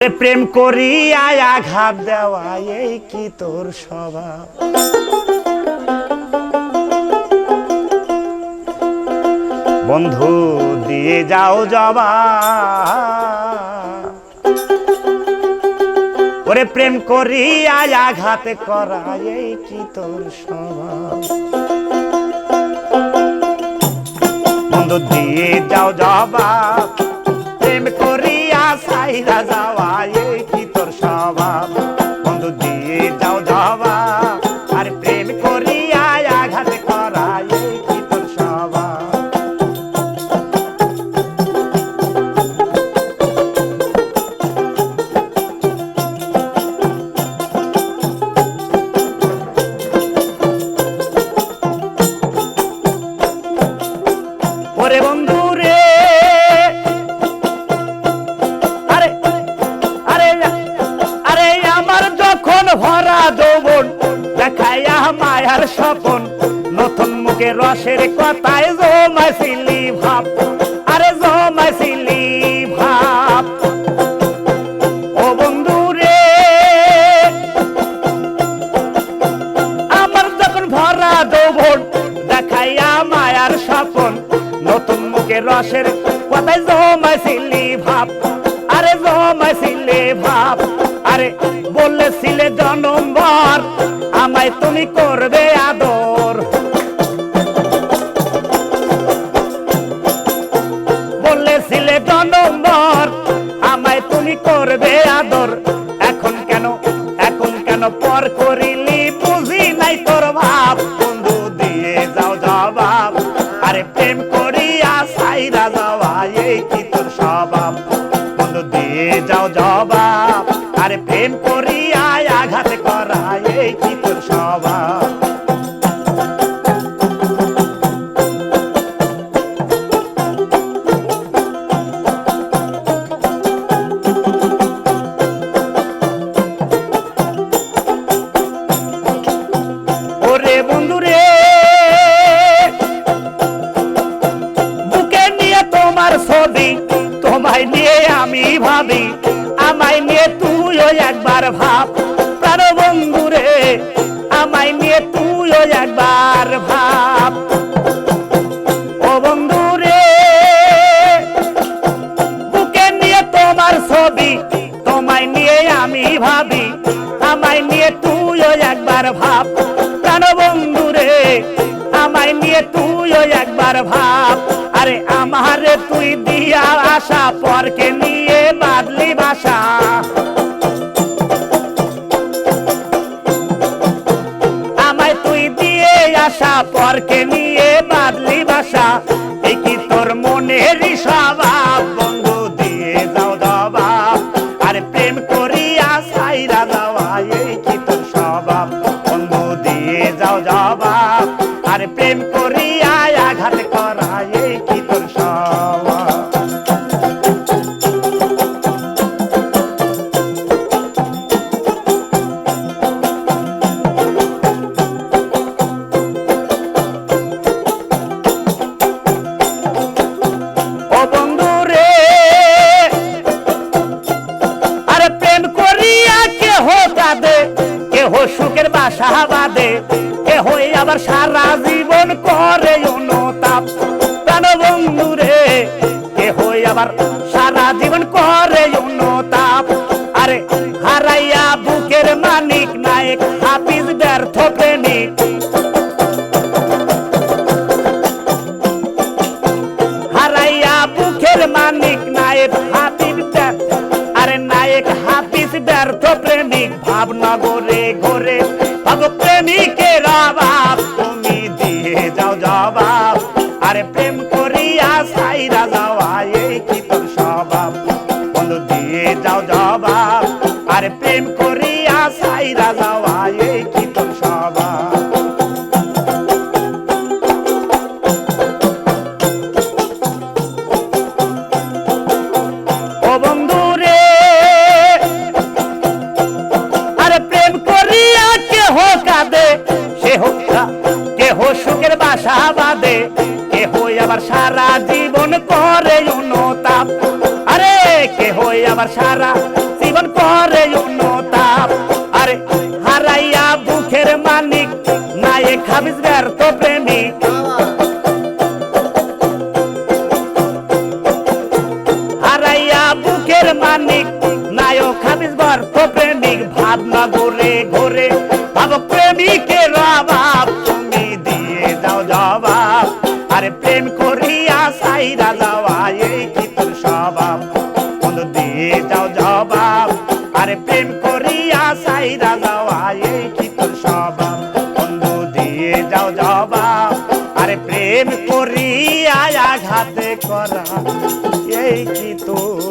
প্রেম করিয়া আঘাত দেওয়া, এই কি তোর স্বভাব? বন্ধু, দিয়ে যাও জবা। ওরে প্রেম করিয়া আঘাত করা, এই কি তোর স্বভাব? বন্ধু, দিয়ে যাও জবাব বন্ধু দিয়ে মায়ার স্বপন, নতুন মুখে রসের কথায় জমাইছিলি ভাব, আরে জমাইছিলি ভাব। ও বন্ধু রে, আমার যখন ভরা যৌবন দেখাইয়া মায়ার স্বপন, নতুন মুখে রসের কথায় জমাইছিলি ভাব, আরে জমাইছিলে ভাব। আরে বলেছিলে জনম্বর আমায় তুমি করবে আদর। বলেছিলে জনম্বর আমায় তুমি করবে আদর। এখন কেন এখন কেন পর করিলি বুঝি নাই তোর ভাব। বন্ধু, দিয়ে যাও জবাব। আরে প্রেম করিয়া সাইরা যাওয়া, এই কি তোর স্বভাব? বন্ধু, দিয়ে যাও জবাব। আরে প্রেম একবার ভাব প্রাণ বন্ধুরে আমায় নিয়ে তুইও একবার ভাব। ও বন্ধুরে, বুকে নিয়ে তোমার ছবি, তোমায় নিয়ে আমি ভাবি, আমায় নিয়ে তুইও একবার ভাব। প্রাণ বন্ধু রে আমায় নিয়ে তুইও একবার ভাব। আরে আমারে তুই দিয়া আশা, পরকে নিয়ে বাদলি ভাষা পরকে নিয়ে বাদলি ভাষা এই তোর মনের স্বভাব, বন্ধু দিয়ে যাও জবাব। আরে প্রেম করিয়া সাইরা যাওয়া এই কি তোর স্বভাব, বন্ধু দিয়ে যাও জবাব। আরে প্রেম করিয়া আঘাত করা এই কি তোর স্বভাব। কেহ সুখের বাসা বাঁধে। কেহ আবার সারা জীবন করে অনুতাপ। প্রাণ বন্ধু রে কেহ আবার সারা জীবন করে প্রেমিক ভাবনগরে ঘরে। ভাব প্রেমিকের অভাব তুমি দিয়ে যাও জবাব। আরে প্রেম করিয়া সাইরা যাওয়া, এই কি তোর স্বভাব? বন্ধু দিয়ে যাও জবাব। আরে প্রেম করিয়া সাইরা যাওয়া, এই কেহ সুখের বাসা বাঁধে কেহ আবার সারা জীবন করে অনুতাপ। আরে কেহ আবার সারা জীবন করে অনুতাপ। আরে, হারাইয়া বুকের মালিক এ হাবিজ ব্যর্থ প্রেমী হারাইয়া বুকের মালিক নায়ক হাবিজ ব্যর্থ প্রেমিক। ভাবনা গো প্রেম করিয়া সাইরা যাওয়া, এই কি তোর স্বভাব? বন্ধু, দিয়ে যাও জবাব। আরে প্রেম করিয়া সাইরা যাওয়া, এই কি তোর স্বভাব? বন্ধু, দিয়ে যাও জবাব। আরে প্রেম করিয়া আঘাতে করা, এই কি তোর